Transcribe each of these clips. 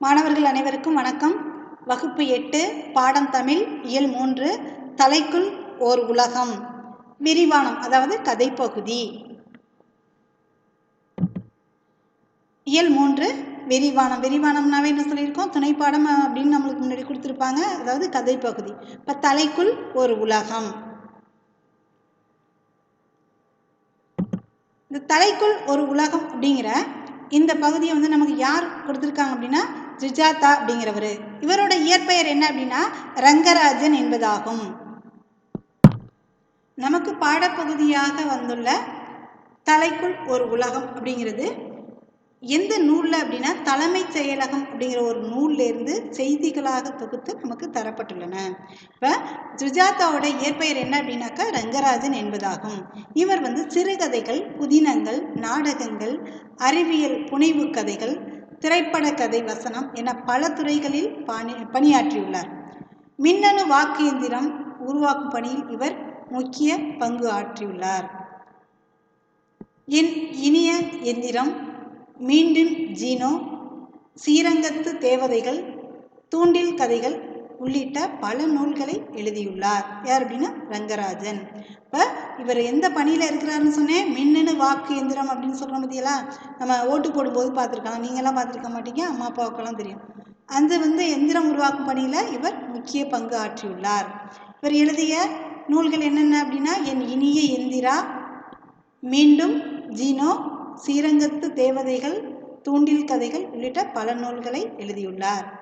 மாணவர்கள் அனைவருக்கும் வணக்கம். வகுப்பு எட்டு பாடம் தமிழ் இயல் மூன்று தலைக்குள் ஓர் உலகம். விரிவானம் அதாவது கதைப்பகுதி. இயல் மூன்று விரிவானம். விரிவானம்னாவே என்ன சொல்லியிருக்கோம்? துணைப்பாடம் அப்படின்னு நம்மளுக்கு முன்னாடி கொடுத்துருப்பாங்க. அதாவது கதைப்பகுதி. இப்போ தலைக்குள் ஒரு உலகம். இந்த தலைக்குள் ஒரு உலகம் அப்படிங்கிற இந்த பகுதியை வந்து நமக்கு யார் கொடுத்துருக்காங்க அப்படின்னா சுஜாதா அப்படிங்கிறவர். இவரோட இயற்பெயர் என்ன அப்படின்னா ரங்கராஜன் என்பதாகும். நமக்கு பாடப்பகுதியாக வந்துள்ள தலைக்குள் ஒரு உலகம் அப்படிங்கிறது. எந்த நூலில் அப்படின்னா தலைமைச் செயலகம் அப்படிங்கிற ஒரு நூல்லேருந்து செய்திகளாக தொகுத்து நமக்கு தரப்பட்டுள்ளன. இப்போ சுஜாதாவோட இயற்பெயர் என்ன அப்படின்னாக்கா ரங்கராஜன் என்பதாகும். இவர் வந்து சிறுகதைகள் புதினங்கள் நாடகங்கள் அறிவியல் புனைவு கதைகள் திரைப்பட கதை வசனம் என பல துறைகளில் பணி பணியாற்றியுள்ளார். மின்னணு வாக்கு எந்திரம் உருவாக்கும் பணியில் இவர் முக்கிய பங்கு ஆற்றியுள்ளார். என் இனிய எந்திரம் மீண்டும் ஜீனோ சீரங்கத்து தேவதைகள் தூண்டில் கதைகள் உள்ளிட்ட பல நூல்களை எழுதியுள்ளார். யார் அப்படின்னா ரங்கராஜன். இப்போ இவர் எந்த பணியில் இருக்கிறாருன்னு சொன்னேன். மின்னணு வாக்கு எந்திரம் அப்படின்னு சொல்கிறோம் பார்த்தீங்களா நம்ம ஓட்டு போடும்போது பார்த்துருக்கலாம். நீங்களாம் பார்த்துருக்க மாட்டீங்க. அம்மா அப்பாவுக்கெல்லாம் தெரியும். அந்த வந்து எந்திரம் உருவாக்கும் பணியில் இவர் முக்கிய பங்கு ஆற்றியுள்ளார். இவர் எழுதிய நூல்கள் என்னென்ன அப்படின்னா என் இனிய எந்திரா மீண்டும் ஜீனோ ஸ்ரீரங்கத்து தேவதைகள் தூண்டில் கதைகள் உள்ளிட்ட பல நூல்களை எழுதியுள்ளார்.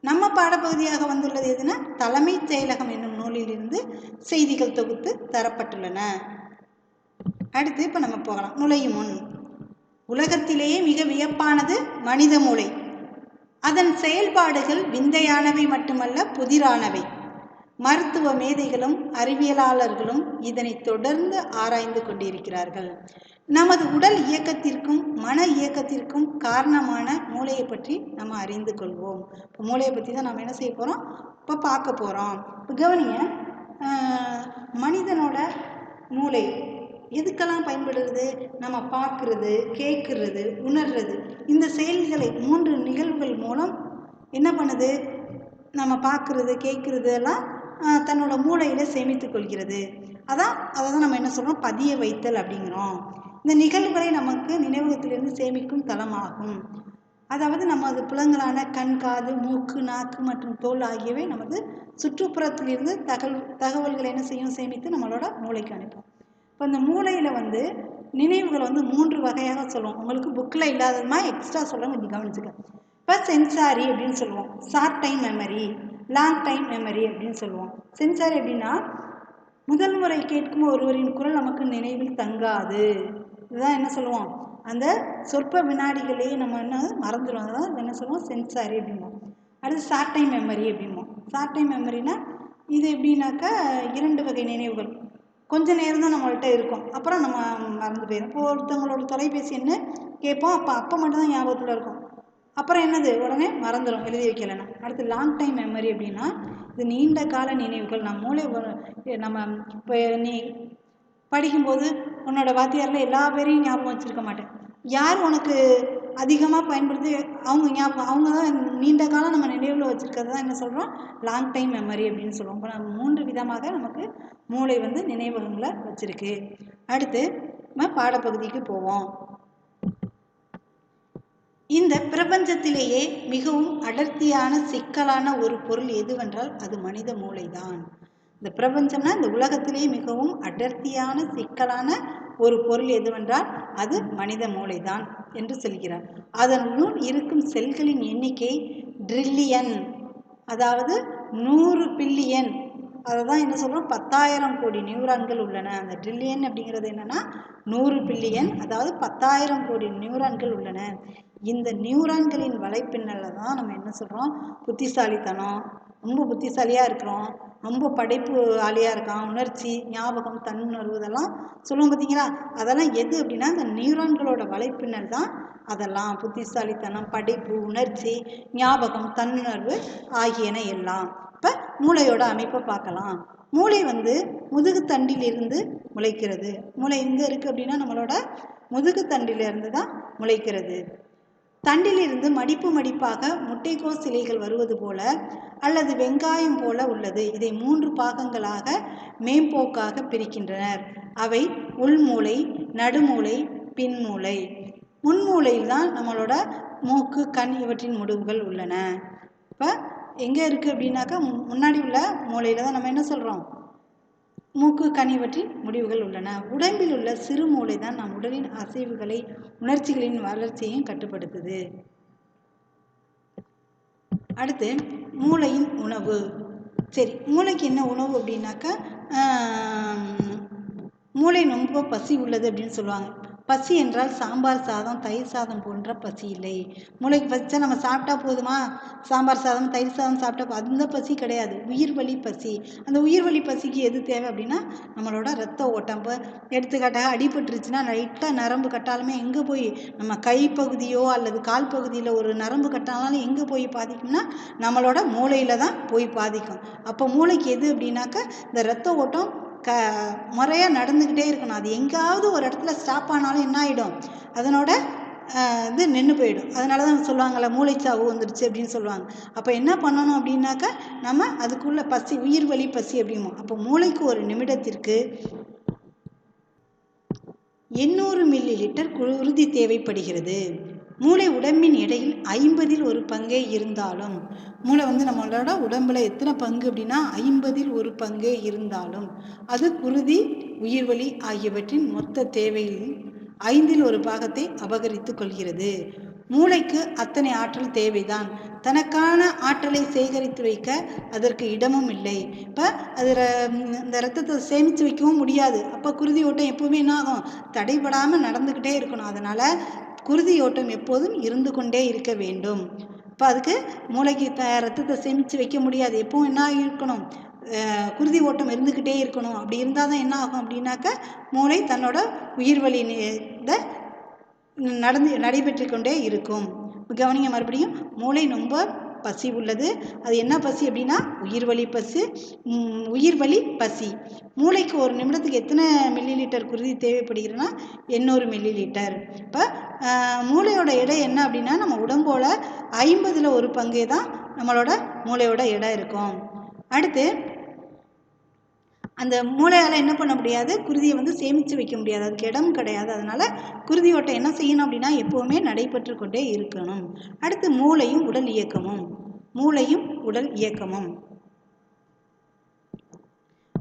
நம்ம பாடப்பகுதியாக வந்துள்ளது எதுனா தலைமைச் செயலகம் என்னும் நூலிலிருந்து செய்திகள் தொகுத்து தரப்பட்டுள்ளன. அடுத்து இப்போ நம்ம போகலாம். நுழையும் முன் உலகத்திலேயே மிக வியப்பானது மனித மூளை. அதன் செயல்பாடுகள் விந்தையானவை மட்டுமல்ல புதிரானவை. மருத்துவ மேதைகளும் அறிவியலாளர்களும் இதனை தொடர்ந்து ஆராய்ந்து கொண்டிருக்கிறார்கள். நமது உடல் இயக்கத்திற்கும் மன இயக்கத்திற்கும் காரணமான மூளையை பற்றி நம்ம அறிந்து கொள்வோம். இப்போ மூளையை பற்றி தான் நம்ம என்ன செய்ய போகிறோம் இப்போ பார்க்க போகிறோம் இப்போ கவனிங்க மனிதனோட மூளை எதுக்கெல்லாம் பயன்படுறது நம்ம பார்க்குறது கேட்குறது உணர்றது. இந்த செயல்களை மூன்று நிகழ்வுகள் மூலம் என்ன பண்ணுது? நம்ம பார்க்குறது கேட்குறது எல்லாம் தன்னோட மூளையில் சேமித்து கொள்கிறது. அதான் அதை தான் நம்ம என்ன சொல்கிறோம் பதிய வைத்தல் அப்படிங்கிறோம். இந்த நிகழ்வுகளை நமக்கு நினைவகத்திலிருந்து சேமிக்கும் தளமாகும். அதாவது நமது புலங்களான கண் காது மூக்கு நாக்கு மற்றும் தோல் ஆகியவை நமது சுற்றுப்புறத்திலிருந்து தகவல் தகவல்களை என்ன செய்யும்? சேமித்து நம்மளோட மூளைக்கு அனுப்பும். இப்போ இந்த மூளையில் வந்து நினைவுகள் வந்து மூன்று வகையாக சொல்லுவோம். உங்களுக்கு புக்கில் இல்லாததுமா எக்ஸ்ட்ரா சொல்ல கொஞ்சம் கவனிச்சுக்க. இப்போ சென்சாரி அப்படின்னு சொல்லுவோம். Short time memory long time memory அப்படின்னு சொல்லுவோம். சென்சாரி அப்படின்னா முதல் முறை கேட்கும் ஒருவரின் குரல் நமக்கு நினைவில் தங்காது. இதுதான் என்ன சொல்லுவோம் அந்த சொற்ப வினாடிகளையே நம்ம என்ன மறந்துடும் அதான் என்ன சொல்லுவோம் சென்சாரி அப்படிம்போம் அடுத்து ஷார்ட் டைம் மெமரி அப்படிம்போம் ஷார்ட் டைம் மெமரினா இது எப்படின்னாக்கா இரண்டு வகை நினைவுகள். கொஞ்ச நேரம் தான் நம்மள்கிட்ட இருக்கும். அப்புறம் நம்ம மறந்து போயிடும் இப்போ ஒருத்தவங்களோட தொலைபேசி என்ன கேட்போம்? அப்போ அப்போ மட்டும்தான் ஞாபகத்தில் இருக்கும். அப்புறம் என்னது? உடனே மறந்துடும் எழுதி வைக்கலைன்னா. அடுத்து லாங் டைம் மெமரி அப்படின்னா இது நீண்ட கால நினைவுகள். நம்ம மூளை நம்ம இப்போ நீ படிக்கும்போது உன்னோட வாத்தியாரில் எல்லா பேரையும் ஞாபகம் வச்சுருக்க மாட்டேன். யார் உனக்கு அதிகமாக பயன்படுத்தி அவங்க ஞாபகம் அவங்க தான் நீண்ட காலம் நம்ம நினைவில் வச்சுருக்கிறது தான் என்ன சொல்கிறோம் லாங் டைம் மெமரி அப்படின்னு சொல்லுவோம். இப்போ நம்ம மூன்று விதமாக நமக்கு மூளை வந்து நினைவகங்களை வச்சுருக்கு. அடுத்து நம்ம பாடப்பகுதிக்கு போவோம். இந்த பிரபஞ்சத்திலேயே மிகவும் அடர்த்தியான சிக்கலான ஒரு பொருள் எதுவென்றால் அது மனித மூளைதான். இந்த பிரபஞ்சம்னா இந்த உலகத்திலேயே மிகவும் அடர்த்தியான சிக்கலான ஒரு பொருள் எதுவென்றால் அது மனித மூளைதான் என்று சொல்கிறார். அதனுள் இருக்கும் செல்களின் எண்ணிக்கை ட்ரில்லியன் அதாவது நூறு பில்லியன் அதை தான் என்ன சொல்கிறோம் பத்தாயிரம் கோடி நியூரான்கள் உள்ளன. அந்த ட்ரில்லியன் அப்படிங்கிறது என்னென்னா நூறு பில்லியன் அதாவது பத்தாயிரம் கோடி நியூரான்கள் உள்ளன. இந்த நியூரான்களின் வலைப்பின்னலில் தான் நம்ம என்ன சொல்கிறோம் புத்திசாலித்தனம் ரொம்ப புத்திசாலியாக இருக்கிறோம். ரொம்ப படைப்பு ஆளியாக இருக்கான். உணர்ச்சி ஞாபகம் தன்னுணர்வு இதெல்லாம் சொல்லுவோம் பார்த்தீங்களா அதெல்லாம் எது அப்படின்னா இந்த நியூரான்களோட வலைப்பின்னல் தான் அதெல்லாம். புத்திசாலித்தனம் படைப்பு உணர்ச்சி ஞாபகம் தன்னுணர்வு ஆகியன எல்லாம். இப்போ மூளையோட அமைப்பை பார்க்கலாம். மூளை வந்து முதுகுத்தண்டிலிருந்து முளைக்கிறது. மூளை எங்கே இருக்குது அப்படின்னா நம்மளோட முதுகுத்தண்டிலிருந்து தான் முளைக்கிறது. தண்டிலிருந்து மடிப்பு மடிப்பாக முட்டைக்கோஸ் இலைகள் வருவது போல அல்லது வெங்காயம் போல உள்ளது. இதை மூன்று பாகங்களாக மேம்போக்காக பிரிக்கின்றனர். அவை உள்மூளை நடுமூளை பின்மூளை. முன்மூளையில் தான் நம்மளோட மூக்கு கண் இவற்றின் முடிவுகள் உள்ளன. இப்போ எங்கே இருக்குது அப்படின்னாக்கா மு- முன்னாடி உள்ள மூளையில் தான் நம்ம என்ன சொல்கிறோம் மூக்கு கனிவற்றின் முடிவுகள் உள்ளன. உடம்பில் உள்ள சிறு மூளை தான் நம் உடலின் அசைவுகளை உணர்ச்சிகளின் வளர்ச்சியையும் கட்டுப்படுத்துது. அடுத்து மூளையின் உணவு. சரி மூளைக்கு என்ன உணவு அப்படின்னாக்கா மூளை ரொம்ப பசி உள்ளது அப்படின்னு சொல்லுவாங்க. பசி என்றால் சாம்பார் சாதம் தயிர் சாதம் போன்ற பசி இல்லை. மூளைக்கு பசிச்சா நம்ம சாப்பிட்டா போதுமா? சாம்பார் சாதம் தயிர் சாதம் சாப்பிட்டா அந்த பசி கிடையாது. உயிர் வழி பசி. அந்த உயிர் வலி பசிக்கு எது தேவை அப்படின்னா நம்மளோட ரத்த ஓட்டம் இப்போ எடுத்துக்காட்டாக அடிபட்டுருச்சுன்னா லைட்டாக நரம்பு கட்டாலுமே எங்கே போய் நம்ம கைப்பகுதியோ அல்லது கால் பகுதியில் ஒரு நரம்பு கட்டாலும் எங்கே போய் பாதிக்கும்னா நம்மளோட மூளையில் தான் போய் பாதிக்கும். அப்போ மூளைக்கு எது அப்படின்னாக்கா இந்த ரத்த ஓட்டம் க முறையாக நடந்துக்கிட்டே இருக்கணும். அது எங்கேயாவது ஒரு இடத்துல ஸ்டாப் ஆனாலும் என்ன ஆகிடும் அதனோட இது நின்று போயிடும். அதனால தான் சொல்லுவாங்கள்ல மூளைச்சாவு வந்துடுச்சு அப்படின்னு சொல்லுவாங்க. அப்போ என்ன பண்ணணும் அப்படின்னாக்கா நம்ம அதுக்குள்ள பசி உயிர் வலி பசி அப்படிமோ அப்போ மூளைக்கு ஒரு நிமிடத்திற்கு எண்ணூறு மில்லி லிட்டர் குருதி தேவைப்படுகிறது. மூளை உடம்பின் எடையில் ஐம்பதில் ஒரு பங்கே இருந்தாலும் மூளை வந்து நம்மளோட உடம்புல எத்தனை பங்கு அப்படின்னா ஐம்பதில் ஒரு பங்கே இருந்தாலும் அது குருதி உயிர்வலி ஆகியவற்றின் மொத்த தேவையில் ஐந்தில் ஒரு பாகத்தை அபகரித்து கொள்கிறது. மூளைக்கு அத்தனை ஆற்றல் தேவைதான். தனக்கான ஆற்றலை சேகரித்து வைக்க அதற்கு இடமும் இல்லை. இப்போ அது இந்த ரத்தத்தை சேமித்து வைக்கவும் முடியாது. அப்போ குருதி ஓட்டம் எப்பவுமே என்ன ஆகும் தடைபடாமல் நடந்துக்கிட்டே இருக்கணும். அதனால் குருதி ஓட்டம் எப்போதும் இருந்து கொண்டே இருக்க வேண்டும். இப்போ அதுக்கு மூளைக்கு த ரத்தத்தை சேமித்து வைக்க முடியாது. எப்பவும் என்ன இருக்கணும்? குருதி ஓட்டம் இருந்துக்கிட்டே இருக்கணும். அப்படி இருந்தால் தான் என்ன ஆகும் அப்படின்னாக்க மூளை தன்னோட உயிர் வழி இதை நடந்து நடைபெற்று கொண்டே இருக்கும். கவனிங்க மறுபடியும் மூளை ரொம்ப பசி உள்ளது. அது என்ன பசி அப்படின்னா உயிர் வழி பசி. உயிர் வழி பசி. மூளைக்கு ஒரு நிமிடத்துக்கு எத்தனை மில்லி லிட்டர் குருதி தேவைப்படுகிறதுனா எண்ணூறு மில்லி லிட்டர். இப்போ மூளையோட எடை என்ன அப்படின்னா நம்ம உடம்போட ஐம்பதில் ஒரு பங்கே தான் நம்மளோட மூளையோட எடை இருக்கும். அடுத்து அந்த மூளையால் என்ன பண்ண முடியாது? குருதியை வந்து சேமித்து வைக்க முடியாது. அதுக்கு இடம் கிடையாது. அதனால் குருதி என்ன செய்யணும் அப்படின்னா எப்போவுமே நடைபெற்று கொண்டே இருக்கணும். அடுத்து மூளையும் உடல் இயக்கமும். மூளையும் உடல் இயக்கமும்.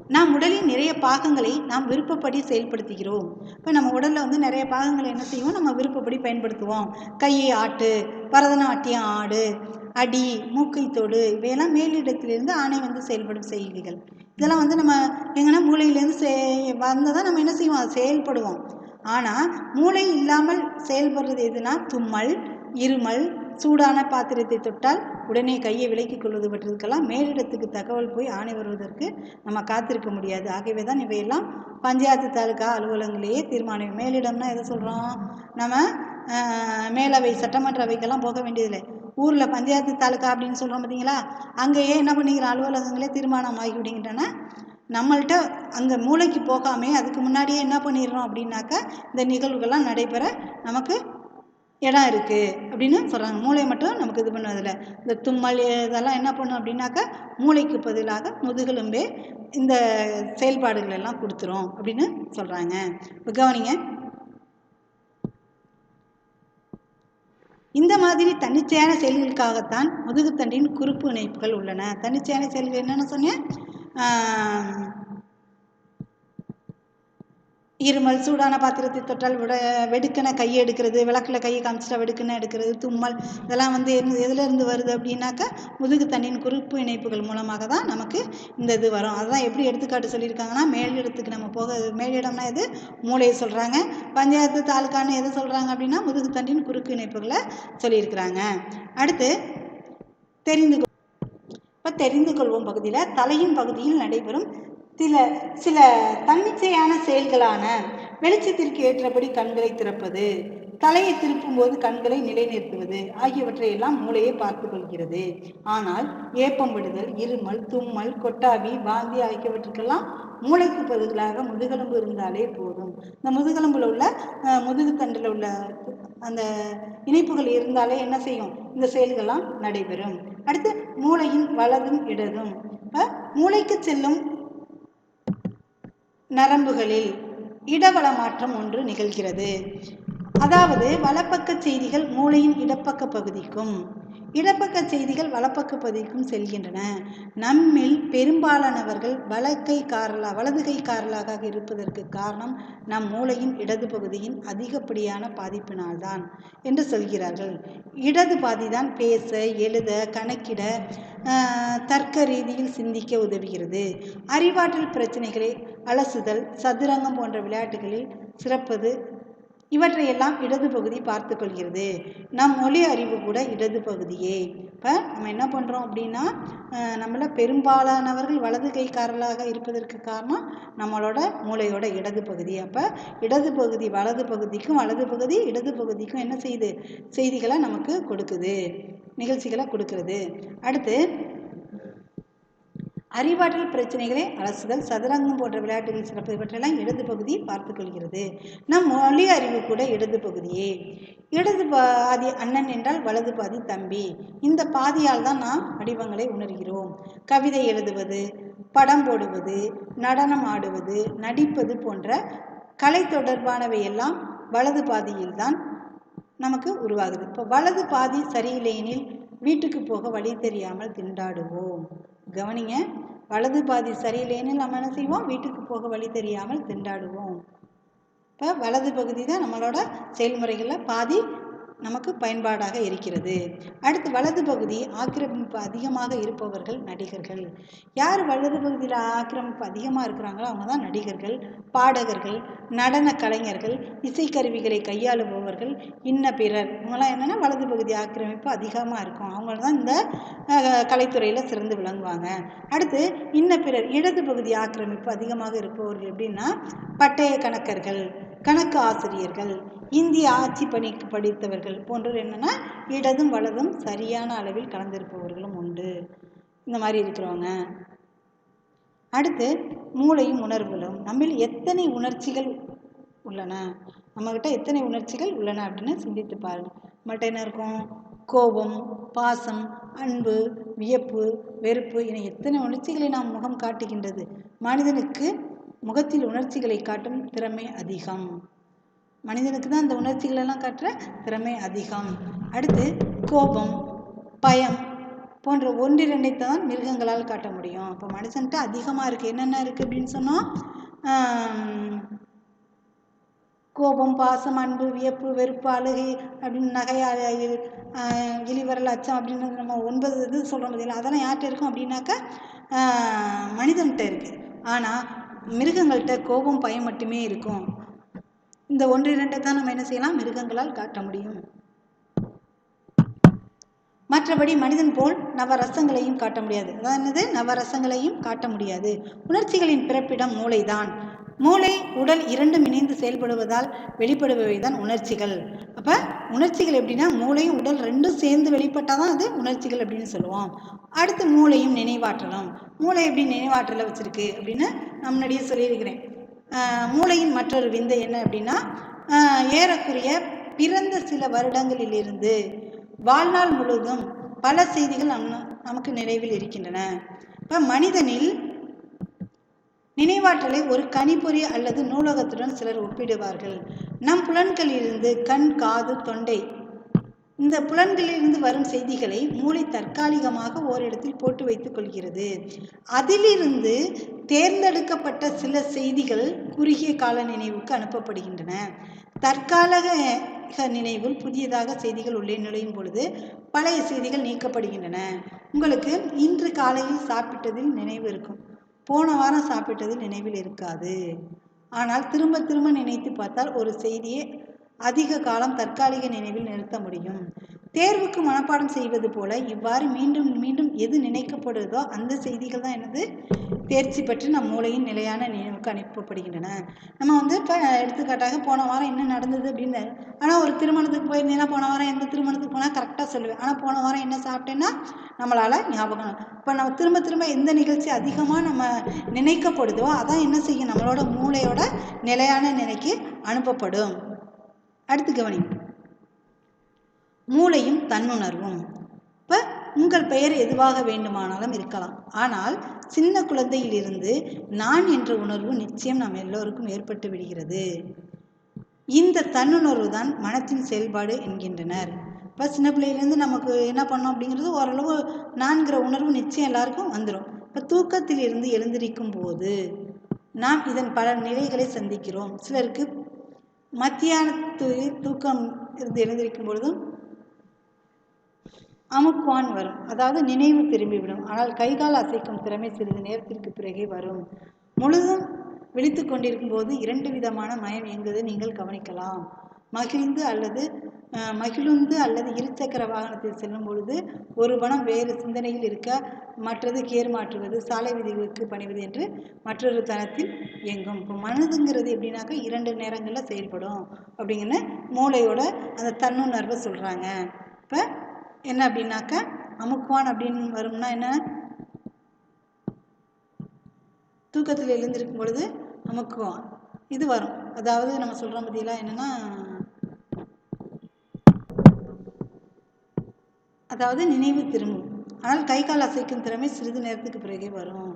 நாம் உடலின் நிறைய பாகங்களை நாம் விருப்பப்படி செயல்படுத்துகிறோம். இப்போ நம்ம உடலில் வந்து நிறைய பாகங்களை என்ன செய்வோம்? நம்ம விருப்பப்படி பயன்படுத்துவோம். கையை ஆட்டு பரதநாட்டியம் ஆடு அடி மூக்கை தொடு இவையெல்லாம் மேலிடத்திலிருந்து ஆணை வந்து செயல்படும் செய்திகள் இதெல்லாம் வந்து நம்ம எங்கன்னா மூளையிலேருந்து செ வந்ததான் நம்ம என்ன செய்வோம்? செயல்படுவோம். ஆனால் மூளை இல்லாமல் செயல்படுறது எதுனா தும்மல் இருமல் சூடான பாத்திரத்தை தொட்டால் உடனே கையை விலக்கிக் கொள்வது பற்றிருக்கலாம் மேலிடத்துக்கு தகவல் போய் ஆணை வருவதற்கு நம்ம காத்திருக்க முடியாது. ஆகவே தான் இவையெல்லாம் பஞ்சாயத்து தாலுகா அலுவலகங்களையே தீர்மானம் மேலிடம்னா எதை சொல்கிறோம் நம்ம மேலவை சட்டமன்ற அவைக்கெல்லாம் போக வேண்டியதில்லை. ஊரில் பஞ்சாயத்து தாலுகா அப்படின்னு சொல்கிறோம் பார்த்தீங்களா அங்கேயே என்ன பண்ணிக்கிற? அலுவலகங்களே தீர்மானம் ஆகி விடுங்கிட்டன நம்மள்கிட்ட அங்கே மூளைக்கு போகாமே அதுக்கு முன்னாடியே என்ன பண்ணிடுறோம் அப்படின்னாக்கா இந்த நிகழ்வுகள்லாம் நடைபெற நமக்கு இடம் இருக்குது அப்படின்னு சொல்கிறாங்க மூளை மட்டும் நமக்கு இது பண்ணுவதில்லை. இந்த தும்மல் இதெல்லாம் என்ன பண்ணும் அப்படின்னாக்கா மூளைக்கு பதிலாக முதுகெலும்பே இந்த செயல்பாடுகள் எல்லாம் கொடுத்துரும் அப்படின்னு சொல்கிறாங்க இப்போ கவனிங்க. இந்த மாதிரி தன்னிச்சையான செயல்களுக்காகத்தான் முதுகுத்தண்டின் குறுப்பு இணைப்புகள் உள்ளன. தன்னிச்சையான செயல்கள் என்னென்ன சொன்னேன். இருமல் சூடான பாத்திரத்தை தொட்டால் விட வெடுக்கென கையை எடுக்கிறது விளக்கில் கையை காமிச்சிட்டா வெடுக்கன எடுக்கிறது தும்மல் இதெல்லாம் வந்து எந்த எதுல இருந்து வருது அப்படின்னாக்கா முதுகு தண்டின் குறுப்பு இணைப்புகள் மூலமாக தான் நமக்கு இந்த இது வரும். அதுதான் எப்படி எடுத்துக்காட்டு சொல்லியிருக்காங்கன்னா மேலிடத்துக்கு நம்ம போக மேலிடம்னா எது? மூளையை சொல்கிறாங்க பஞ்சாயத்து தாலுக்கான்னு எதை சொல்கிறாங்க அப்படின்னா முதுகு தண்டின் குறுக்கு இணைப்புகளை சொல்லியிருக்கிறாங்க. அடுத்து தெரிந்து கொள் இப்போ தெரிந்து கொள்வோம் பகுதியில் தலையின் பகுதியில் நடைபெறும் சில சில தன்னிச்சையான செயல்களான வெளிச்சத்திற்கு ஏற்றபடி கண்களை திறப்பது தலையை திருப்பும்போது கண்களை நிலைநிறுத்துவது ஆகியவற்றை எல்லாம் மூளையை பார்த்து கொள்கிறது. ஆனால் ஏப்பம் விடுதல் இருமல் தும்மல் கொட்டாவி வாந்தி ஆகியவற்றுக்கெல்லாம் மூளைக்கு பதிலாக முதுகெலும்பு இருந்தாலே போதும். இந்த முதுகெலும்புல உள்ள முதுகு முதுகுத்தண்டில் உள்ள அந்த இணைப்புகள் இருந்தாலே என்ன செய்யும்? இந்த செயல்கள்லாம் நடைபெறும். அடுத்து மூளையின் வலதும் இடதும். இப்போ மூளைக்கு செல்லும் நரம்புகளில் இடவள மாற்றம் ஒன்று நிகழ்கிறது. அதாவது வலப்பக்க செய்திகள் மூளையின் இடப்பக்க பகுதிக்கும் இடப்பக்க செய்திகள் வலப்பக்க பகுதிக்கும் செல்கின்றன. நம்மில் பெரும்பாலானவர்கள் வலக்கை காரலா வலது கை காரலாக இருப்பதற்கு காரணம் நம் மூளையின் இடது பகுதியின் அதிகப்படியான பாதிப்பினால்தான் என்று சொல்கிறார்கள். இடது பாதிதான் பேச எழுத கணக்கிட தர்க்க ரீதியில் சிந்திக்க உதவுகிறது. அறிவாற்றல் பிரச்சனைகளை அலசுதல் சதுரங்கம் போன்ற விளையாட்டுகளில் சிறப்பது இவற்றையெல்லாம் இடது பகுதி பார்த்து கொள்கிறது. நம் மொழி அறிவு கூட இடது பகுதியே. இப்போ நம்ம என்ன பண்ணுறோம் அப்படின்னா நம்மளை நம்மள பெரும்பாலானவர்கள் வலது கைக்காரர்களாக இருப்பதற்கு காரணம் நம்மளோட மூளையோட இடது பகுதி. அப்போ இடது பகுதி வலது பகுதிக்கும் வலது பகுதி இடது பகுதிக்கும் என்ன செய்யுது செய்திகளை நமக்கு கொடுக்குது நிகழ்ச்சிகளை கொடுக்கறது. அடுத்து அறிவாற்றல் பிரச்சனைகளை அலசுதல் சதுரங்கம் போன்ற விளையாட்டுகள் சிறப்பு இவற்றெல்லாம் இடது பகுதி பார்த்து கொள்கிறது. நம் மொழி அறிவு கூட இடது பகுதியே. இடது பாதி அண்ணன் என்றால் வலது பாதி தம்பி. இந்த பாதியால் தான் நாம் வடிவங்களை உணர்கிறோம். கவிதை எழுதுவது படம் போடுவது நடனம் ஆடுவது நடிப்பது போன்ற கலை தொடர்பானவை எல்லாம் வலது பாதியில்தான் நமக்கு உருவாகுது. இப்போ வலது பாதி சரியில்லையெனில் வீட்டுக்கு போக வழி தெரியாமல் திண்டாடுவோம். கவனிங்க வலது பாதி சரியில்லைன்னு நம்ம என்ன செய்வோம்? வீட்டுக்கு போக வழி தெரியாமல் திண்டாடுவோம். இப்போ வலது பகுதி தான் நம்மளோட செயல்முறைகளில் பாதி நமக்கு பயன்பாடாக இருக்கிறது. அடுத்து வலது பகுதி ஆக்கிரமிப்பு அதிகமாக இருப்பவர்கள் நடிகர்கள். யார் வலது பகுதியில் ஆக்கிரமிப்பு அதிகமாக இருக்கிறாங்களோ அவங்க தான் நடிகர்கள் பாடகர்கள் நடன கலைஞர்கள் இசைக்கருவிகளை கையாளுபவர்கள் இன்ன பிறர். இவங்கெல்லாம் என்னென்னா வலது பகுதி ஆக்கிரமிப்பு அதிகமாக இருக்கும். அவங்க தான் இந்த கலைத்துறையில் சிறந்து விளங்குவாங்க. அடுத்து இன்ன பிறர் இடது பகுதி ஆக்கிரமிப்பு அதிகமாக இருப்பவர்கள் எப்படின்னா பட்டய கணக்கர்கள் கணக்கு ஆசிரியர்கள். இந்திய ஆட்சி பணிக்கு படித்தவர்கள் போன்றோர் என்னென்னா இடதும் வலதும் சரியான அளவில் கலந்திருப்பவர்களும் உண்டு. இந்த மாதிரி இருக்கிறவங்க. அடுத்து மூளையும் உணர்வுகளும். நம்மில் எத்தனை உணர்ச்சிகள் உள்ளன? நம்மக்கிட்ட எத்தனை உணர்ச்சிகள் உள்ளன அப்படின்னு சிந்தித்து பாருங்கள் நம்மள்ட்ட என்ன இருக்கும்? கோபம் பாசம் அன்பு வியப்பு வெறுப்பு என எத்தனை உணர்ச்சிகளை நாம் முகம் காட்டுகின்றது? மனிதனுக்கு முகத்தில் உணர்ச்சிகளை காட்டும் திறமை அதிகம். மனிதனுக்கு தான் அந்த உணர்ச்சிகள் எல்லாம் காட்டுற திறமை அதிகம். அடுத்து கோபம் பயம் போன்ற ஒன்றிரண்டை தான் மிருகங்களால் காட்ட முடியும். அப்போ மனுஷன்கிட்ட அதிகமாக இருக்குது என்னென்ன இருக்குது அப்படின்னு சொன்னால் கோபம் பாசம் அன்பு வியப்பு வெறுப்பு அழுகை அப்படின்னு நகை இழிவரல் அச்சம் அப்படின்னு நம்ம ஒன்பது இது சொல்கிறோம் பார்த்தீங்களா அதெல்லாம் யார்கிட்ட இருக்கும் அப்படின்னாக்கா மனிதன்கிட்ட இருக்குது ஆனால் மிருகங்கள்கிட்ட கோபம் பயம் மட்டுமே இருக்கும். இந்த ஒன்று இரண்டை தான் நம்ம என்ன செய்யலாம்? மிருகங்களால் காட்ட முடியும். மற்றபடி மனிதன் போல் நவரசங்களையும் காட்ட முடியாது. அதாவது என்னது? நவரசங்களையும் காட்ட முடியாது. உணர்ச்சிகளின் பிறப்பிடம் மூளைதான். மூளை உடல் இரண்டும் இணைந்து செயல்படுவதால் வெளிப்படுபவை தான் உணர்ச்சிகள். அப்போ உணர்ச்சிகள் எப்படின்னா மூளையும் உடல் ரெண்டும் சேர்ந்து வெளிப்பட்டால் தான் அது உணர்ச்சிகள் அப்படின்னு சொல்லுவோம். அடுத்து மூளையும் நினைவாற்றலும். மூளை எப்படி நினைவாற்றலை வச்சுருக்கு அப்படின்னு நான் முன்னாடியே சொல்லியிருக்கிறேன். மூளையின் மற்றொரு விந்தை என்ன அப்படின்னா ஏறக்குறைய பிறந்த சில வருடங்களிலிருந்து வாழ்நாள் முழுவதும் பல செய்திகள் நம் நமக்கு நினைவில் இருக்கின்றன. இப்போ மனிதனில் நினைவாற்றலை ஒரு கணிப்பொறி அல்லது நூலகத்துடன் சிலர் ஒப்பிடுவார்கள். நம் புலன்களிலிருந்து கண் காது தொண்டை இந்த புலன்களிலிருந்து வரும் செய்திகளை மூளை தற்காலிகமாக ஓரிடத்தில் போட்டு வைத்துக் கொள்கிறது. அதிலிருந்து தேர்ந்தெடுக்கப்பட்ட சில செய்திகள் குறுகிய கால நினைவுக்கு அனுப்பப்படுகின்றன. தற்காலிக நினைவில் புதியதாக செய்திகள் உள்ளே நுழையும் பொழுது பழைய செய்திகள் நீக்கப்படுகின்றன. உங்களுக்கு இன்று காலையில் சாப்பிட்டதில் நினைவு இருக்கும். போன வாரம் சாப்பிட்டது நினைவில் இருக்காது. ஆனால் திரும்ப திரும்ப நினைத்து பார்த்தால் ஒரு செய்தியை அதிக காலம் தற்காலிக நினைவில் நிறுத்த முடியும். தேர்வுக்கு மனப்பாடம் செய்வது போல இவ்வாறு மீண்டும் மீண்டும் எது நினைக்கப்படுதோ அந்த செய்திகள் தான் என்னது தேர்ச்சி பெற்று நம் மூளையின் நிலையான நினைவுக்கு அனுப்பப்படுகின்றன. நம்ம வந்து இப்போ எடுத்துக்காட்டாக போன வாரம் என்ன நடந்தது அப்படின்னு ஆனால் ஒரு திருமணத்துக்கு போயிருந்தீங்கன்னா போன வாரம் எந்த திருமணத்துக்கு போனால் கரெக்டாக சொல்லுவேன். ஆனால் போன வாரம் என்ன சாப்பிட்டேன்னா நம்மளால் ஞாபகம் இப்போ நம்ம திரும்ப திரும்ப எந்த நிகழ்ச்சி அதிகமாக நம்ம நினைக்கப்படுதோ அதான் என்ன செய்யும்? நம்மளோட மூளையோட நிலையான நிலைக்கு அனுப்பப்படும். அடுத்து கவனி மூளையும் தன்னுணர்வும். இப்போ உங்கள் பெயர் எதுவாக வேண்டுமானாலும் இருக்கலாம். ஆனால் சின்ன குழந்தையிலிருந்து நான் என்ற உணர்வு நிச்சயம் நாம் எல்லோருக்கும் ஏற்பட்டு விடுகிறது. இந்த தன்னுணர்வு தான் மனத்தின் செயல்பாடு என்கின்றனர். இப்போ சின்ன பிள்ளையிலேருந்து நமக்கு என்ன பண்ணோம் அப்படிங்கிறது ஓரளவு நான்கிற உணர்வு நிச்சயம் எல்லாருக்கும் வந்துடும் இப்போ தூக்கத்தில் இருந்து எழுந்திருக்கும் போது நாம் இதன் பல நிலைகளை சந்திக்கிறோம். சிலருக்கு மத்தியானத்து தூக்கம் இருந்து எழுந்திருக்கும் பொழுதும் அமுக்குவான் வரும். அதாவது நினைவு திரும்பிவிடும். ஆனால் கைகால் அசைக்கும் திறமை சிறிது நேரத்திற்கு பிறகே வரும். முழுதும் விழித்து கொண்டிருக்கும் போது இரண்டு விதமான மயம் இயங்குவதை நீங்கள் கவனிக்கலாம். மகிழ்ந்து அல்லது மகிழுந்து அல்லது இருசக்கர வாகனத்தில் செல்லும் பொழுது ஒரு மனம் வேறு சிந்தனையில் இருக்க மற்றது கேர் மாற்றுவது சாலை விதிகளுக்கு பணிவது என்று மற்றொரு தளத்தில் இயங்கும். இப்போ மனதுங்கிறது எப்படின்னாக்கா இரண்டு நேரங்களில் செயல்படும் அப்படிங்கிற மூளையோட அந்த தன்னுணர்வை சொல்கிறாங்க இப்போ என்ன அப்படின்னாக்கா அமுக்குவான் அப்படின்னு வரும்னா என்ன? தூக்கத்தில் எழுந்திருக்கும் பொழுது அமுக்குவான். இது வரும். அதாவது நம்ம சொல்கிறோம் பற்றியெல்லாம் என்னென்னா அதாவது நினைவு திரும்பும். ஆனால் கை கால் அசைக்கும் திறமை சிறிது நேரத்துக்கு பிறகே வரும்.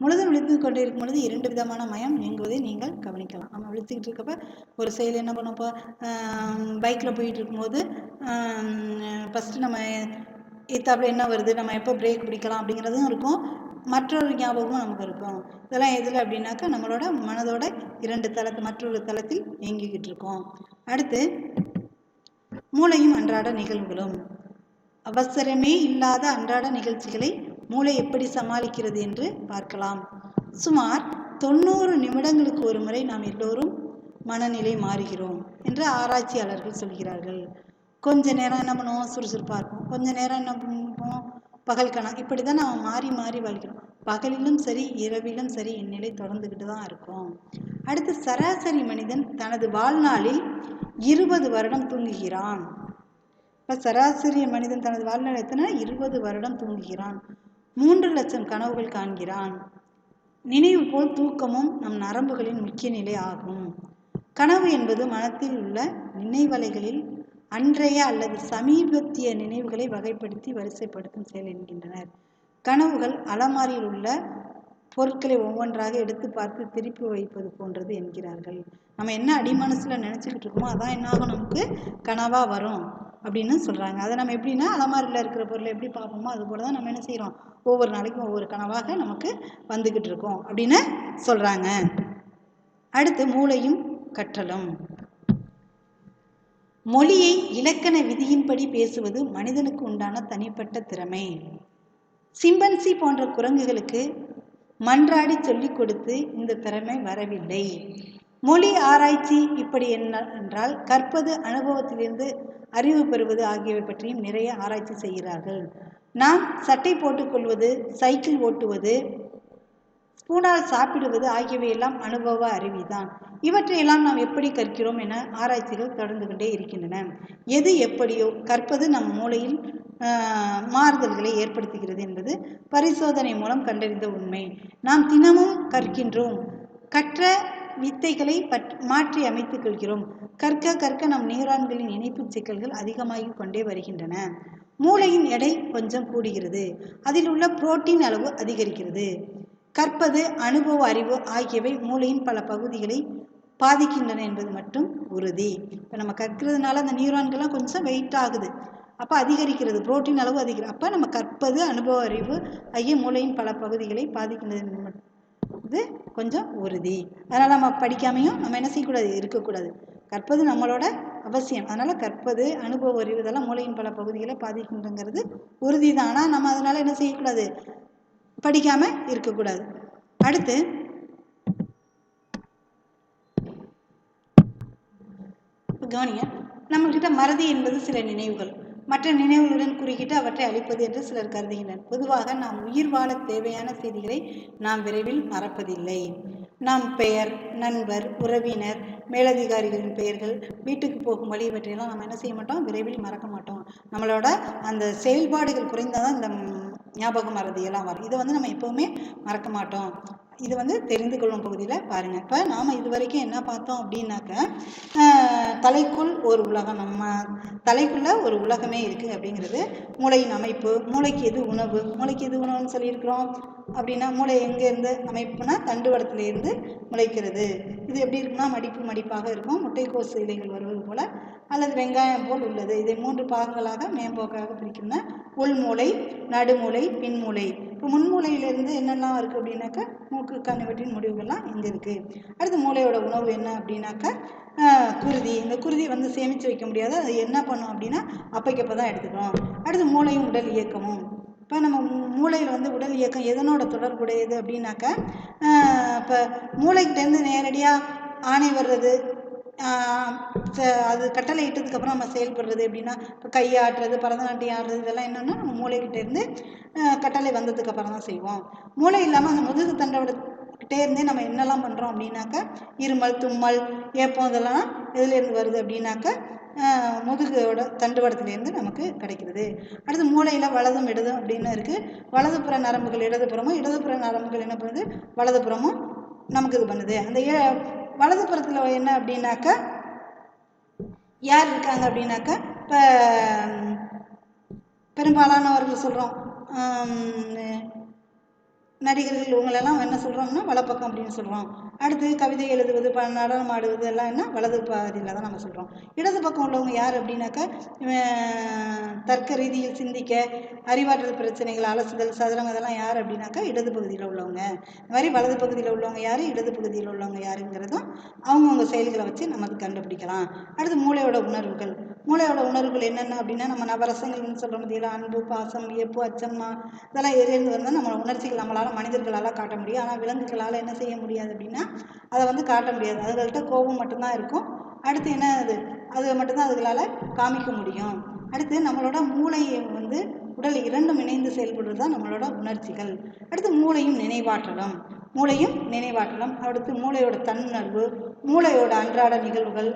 முழுதும் விழித்து கொண்டே இருக்கும் பொழுது இரண்டு விதமான மயம் நீங்குவதை நீங்கள் கவனிக்கலாம். நம்ம விழித்துக்கிட்டு இருக்கப்ப ஒரு செயல் என்ன பண்ணப்போ பைக்கில் போயிட்டு இருக்கும்போது ஃபஸ்ட்டு நம்ம எத்தாப்பில் என்ன வருது? நம்ம எப்போ பிரேக் பிடிக்கலாம் அப்படிங்கிறதும் இருக்கும். மற்றொரு ஞாபகமும் நமக்கு இருக்கும். இதெல்லாம் எதில் அப்படின்னாக்கா நம்மளோட மனதோட இரண்டு தளத்து மற்றொரு தளத்தில் இயங்கிக்கிட்டு இருக்கோம். அடுத்து மூளையும் அன்றாட நிகழ்வுகளும். அவசரமே இல்லாத அன்றாட நிகழ்ச்சிகளை மூளை எப்படி சமாளிக்கிறது என்று பார்க்கலாம். சுமார் தொண்ணூறு நிமிடங்களுக்கு ஒரு முறை நாம் எல்லோரும் மனநிலை மாறுகிறோம் என்று ஆராய்ச்சியாளர்கள் சொல்கிறார்கள். கொஞ்ச நேரம் என்ன பண்ணுவோம்? சுறுசுறுப்பாக இருக்கும் கொஞ்ச நேரம் என்ன பண்ணுவோம்? பகல் கணா இப்படி தான் நாம் மாறி மாறி வாழ்கிறோம். பகலிலும் சரி இரவிலும் சரி இந்நிலை தொடர்ந்துக்கிட்டு தான் இருக்கும். அடுத்து சராசரி மனிதன் தனது வாழ்நாளில் இருபது வருடம் தூங்குகிறான். இப்போ சராசரி மனிதன் தனது வாழ்நாள் எத்தனை இருபது வருடம் தூங்குகிறான். மூன்று லட்சம் கனவுகள் காண்கிறான். நினைவு போல் தூக்கமும் நம் நரம்புகளின் முக்கிய நிலை ஆகும். கனவு என்பது மனத்தில் உள்ள நினைவலைகளில் அன்றைய அல்லது சமீபத்திய நினைவுகளை வகைப்படுத்தி வரிசைப்படுத்தும் செயல் என்கின்றனர். கனவுகள் அலமாரியில் உள்ள பொருட்களை ஒவ்வொன்றாக எடுத்து பார்த்து திருப்பி வைப்பது போன்றது என்கிறார்கள். நம்ம என்ன அடிமனசில் நினச்சிக்கிட்டு இருக்கோமோ அதான் என்ன ஆகும் நமக்கு கனவாக வரும். அப்படின்னு சொல்கிறாங்க அதை நம்ம எப்படின்னா அலமாரியில் இருக்கிற பொருளை எப்படி பார்ப்போமோ அது போல தான் நம்ம என்ன செய்கிறோம் ஒவ்வொரு நாளைக்கும் ஒவ்வொரு கனவாக நமக்கு வந்துக்கிட்டு இருக்கோம் அப்படின்னு சொல்கிறாங்க அடுத்து மூளையும் கற்றலும். மொழியை இலக்கண விதியின்படி பேசுவது மனிதனுக்கு உண்டான தனிப்பட்ட திறமை. சிம்பன்சி போன்ற குரங்குகளுக்கு மன்றாடி சொல்லிக் கொடுத்து இந்த திறமை வரவில்லை. மொழி ஆராய்ச்சி இப்படி என்ன என்றால் கற்பது அனுபவத்திலிருந்து அறிவு பெறுவது ஆகியவை பற்றியும் நிறைய ஆராய்ச்சி செய்கிறார்கள். நாம் சட்டை போட்டுக்கொள்வது சைக்கிள் ஓட்டுவது ஸ்பூனால் சாப்பிடுவது ஆகியவையெல்லாம் அனுபவ அறிவிதான். இவற்றையெல்லாம் நாம் எப்படி கற்கிறோம் என ஆராய்ச்சிகள் தொடர்ந்து கொண்டே இருக்கின்றன. எது எப்படியோ கற்பது நம் மூளையில் மாறுதல்களை ஏற்படுத்துகிறது என்பது பரிசோதனை மூலம் கண்டறிந்த உண்மை. நாம் தினமும் கற்கின்றோம். கற்ற வித்தைகளை பற் மாற்றி அமைத்துக் கொள்கிறோம். கற்க கற்க நம் நியூரான்களின் இணைப்பு சிக்கல்கள் அதிகமாகிக் கொண்டே வருகின்றன. மூளையின் எடை கொஞ்சம் கூடுகிறது. அதில் உள்ள புரோட்டீன் அளவு அதிகரிக்கிறது. கற்பது அனுபவ அறிவு ஆகியவை மூளையின் பல பகுதிகளை பாதிக்கின்றன என்பது மட்டும் உறுதி. இப்போ நம்ம கற்கிறதுனால அந்த நியூரான்கள்லாம் கொஞ்சம் வெயிட் ஆகுது. அப்போ அதிகரிக்கிறது புரோட்டீன் அளவு அதிகரிக்கும் அப்போ நம்ம கற்பது அனுபவ அறிவு ஆகிய மூளையின் பல பகுதிகளை பாதிக்கின்றது மட்டும் இது கொஞ்சம் உறுதி. அதனால் நம்ம படிக்காமையும் நம்ம என்ன செய்யக்கூடாது? இருக்கக்கூடாது. கற்பது நம்மளோட அவசியம். அதனால் கற்பது அனுபவ அறிவு இதெல்லாம் மூளையின் பல பகுதிகளை பாதிக்கின்றங்கிறது உறுதி தான் ஆனால் நம்ம அதனால் என்ன செய்யக்கூடாது? படிக்காமல் இருக்கக்கூடாது. அடுத்து கவனிங்க. நம்மக்கிட்ட மறதி என்பது சில நினைவுகள். மற்ற நினைவுகளுடன் குறுக்கிட்டு அவற்றை அழிப்பது என்று சிலர் கருதுகின்றனர். பொதுவாக நாம் உயிர் வாழ தேவையான செய்திகளை நாம் விரைவில் மறப்பதில்லை. நாம் பெயர் நண்பர் உறவினர் மேலதிகாரிகளின் பெயர்கள் வீட்டுக்கு போகும் வழி இவற்றையெல்லாம் நம்ம என்ன செய்ய மாட்டோம்? விரைவில் மறக்க மாட்டோம். நம்மளோட அந்த செயல்பாடுகள் குறைந்தால் தான் இந்த ஞாபகம் மறதி எல்லாம் வரும் இதை வந்து நம்ம எப்போவுமே மறக்க மாட்டோம். இது வந்து தெரிந்து கொள்ளும் பகுதியில் பாருங்கள் இப்போ நாம் இது வரைக்கும் என்ன பார்த்தோம் அப்படின்னாக்க தலைக்குள் ஒரு உலகம் நம்ம தலைக்குள்ளே ஒரு உலகமே இருக்குது அப்படிங்கிறது. மூளையின் அமைப்பு மூளைக்கு எது உணவு மூளைக்கு எது உணவுன்னு சொல்லியிருக்கிறோம் அப்படின்னா மூளை எங்கேருந்து அமைப்புனா தண்டுவடத்துலேருந்து முளைக்கிறது. இது எப்படி இருக்குன்னா மடிப்பு மடிப்பாக இருக்கும். முட்டைக்கோசு இலைகள் வருவது போல் அல்லது வெங்காயம் போல் உள்ளது. இதை மூன்று பாகங்களாக மேம்போக்காக பிரிக்கணும்னா உள்மூளை நடுமூளை பின்மூளை. இப்போ முன்மூலையிலேருந்து என்னெல்லாம் இருக்குது அப்படின்னாக்கா மூக்கு கண்ணுவற்றின் முடிவுகள்லாம் இங்கே இருக்குது அடுத்து மூளையோட உணவு என்ன அப்படின்னாக்கா குருதி. இந்த குருதி வந்து சேமித்து வைக்க முடியாது. அது என்ன பண்ணும் அப்படின்னா அப்பைக்கப்போ தான் எடுத்துக்கணும். அடுத்து மூளையும் உடல் இயக்கமும். இப்போ நம்ம மூளையில் வந்து உடல் இயக்கம் எதனோட தொடர்புடையது அப்படின்னாக்கா இப்போ மூளைக்கிட்டேருந்து நேரடியாக ஆணை வர்றது அது கட்டளை இட்டதுக்கப்புறம் நம்ம செயல்படுறது எப்படின்னா இப்போ கையாட்டுறது பரதநாட்டியம் ஆடுறது இதெல்லாம் என்னென்னா நம்ம மூளைக்கிட்டேருந்து கட்டளை வந்ததுக்கப்புறம் தான் செய்வோம். மூளை இல்லாமல் அந்த முதுகு தண்டோடக்கிட்டே இருந்தே நம்ம என்னெல்லாம் பண்ணுறோம் அப்படின்னாக்கா இருமல் தும்மல் ஏப்பம் இதெல்லாம் எதுலேருந்து வருது அப்படின்னாக்கா முதுகோட தண்டுவடத்துலேருந்து நமக்கு கிடைக்கிறது. அடுத்து மூளையில் வலதும் இடதும் அப்படின்னு இருக்குது வலதுப்புற நரம்புகள் இடதுபுறமும் இடதுபுற நரம்புகள் என்ன பண்ணுது? வலதுபுறமும் நமக்கு இது பண்ணுது. அந்த வலது புறத்தில் என்ன அப்படின்னாக்கா யார் இருக்காங்க அப்படின்னாக்கா இப்போ பெரும்பாலானவர்கள் சொல்கிறோம் நடிகர்கள் இவங்களெல்லாம் என்ன சொல்கிறோம்னா வலப்பக்கம் அப்படின்னு சொல்கிறோம் அடுத்து கவிதை எழுதுவது ப நடனம் ஆடுவது எல்லாம் என்ன? வலது பாதியில் தான் நம்ம சொல்கிறோம் இடது பக்கம் உள்ளவங்க யார் அப்படின்னாக்கா தர்க்க ரீதியில் சிந்திக்க அறிவாற்றல் பிரச்சனைகள் அலசுதல் சதுரம் இதெல்லாம் யார் அப்படின்னாக்கா இடது பகுதியில் உள்ளவங்க. இந்த மாதிரி வலது பகுதியில் உள்ளவங்க யார்? இடது பகுதியில் உள்ளவங்க யாருங்கிறதும் அவங்கவுங்க செயல்களை வச்சு நம்ம கண்டுபிடிக்கலாம். அடுத்து மூளையோட உணர்வுகள் மூளையோட உணர்வுகள் என்னென்ன அப்படின்னா நம்ம நவரசங்கள்னு சொல்ல முடியல அன்பு பாசம் வியப்பு அச்சம்மா இதெல்லாம் எதிர்ந்து வந்தால் நம்ம உணர்ச்சிகள் நம்மளால் மனிதர்களால் காட்ட முடியும். ஆனால் விலங்குகளால் என்ன செய்ய முடியாது அப்படின்னா அதை வந்து காட்ட முடியாது. அதுகள்கிட்ட கோபம் மட்டும்தான் இருக்கும். அடுத்து என்ன அது அது மட்டும்தான் அதுகளால் காமிக்க முடியும். அடுத்து நம்மளோட மூளையை வந்து உடல் இரண்டும் இணைந்து செயல்படுறது தான் நம்மளோட உணர்ச்சிகள். அடுத்து மூளையும் நினைவாற்றலும். மூளையும் நினைவாற்றலும். அடுத்து மூளையோட தன்னுணர்வு மூளையோட அன்றாட நிகழ்வுகள்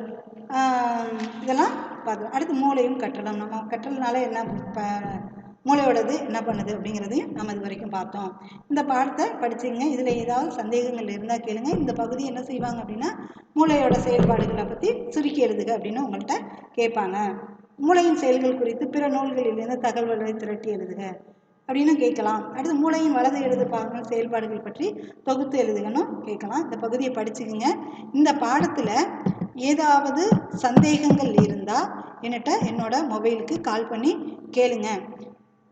இதெல்லாம் பார்த்து அடுத்து மூளையும் கற்றலும். நம்ம கற்றல்னால என்ன மூளையோடது என்ன பண்ணுது அப்படிங்கிறதையும் நம்ம இது வரைக்கும் பார்த்தோம். இந்த பாடத்தை படிச்சுங்க இதில் ஏதாவது சந்தேகங்கள் இருந்தால் கேளுங்க. இந்த பகுதி என்ன செய்வாங்க அப்படின்னா மூளையோட செயல்பாடுகளை பற்றி சுருக்கி எழுதுக அப்படின்னு உங்கள்கிட்ட கேட்பாங்க. மூளையின் செயல்கள் குறித்து பிற நூல்களிலிருந்து தகவல்களை திரட்டி எழுதுக அப்படின்னு கேட்கலாம். அடுத்து மூளையின் வலது எழுது பாகங்கள் செயல்பாடுகள் பற்றி தொகுத்து எழுதுகணும் கேட்கலாம். இந்த பகுதியை படிச்சுக்கோங்க. இந்த பாடத்தில் ஏதாவது சந்தேகங்கள் இருந்தால் என்கிட்ட என்னோட மொபைலுக்கு கால் பண்ணி கேளுங்க.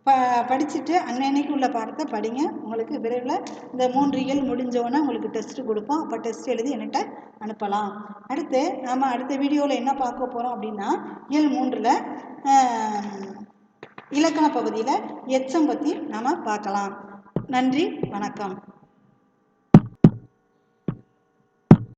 ப படிச்சுட்டு அன்னன்னைக்கு உள்ள பாடத்தை படிங்க. உங்களுக்கு விரைவில் இந்த மூன்று இயல் முடிஞ்சோன்னே உங்களுக்கு டெஸ்ட்டு கொடுப்போம். அப்போ டெஸ்ட் எழுதி என்கிட்ட அனுப்பலாம். அடுத்து நம்ம அடுத்த வீடியோவில் என்ன பார்க்க போகிறோம் அப்படின்னா இயல் மூன்றில் இலக்கண பகுதியில் எச்சம் பற்றி நாம் பார்க்கலாம். நன்றி வணக்கம்.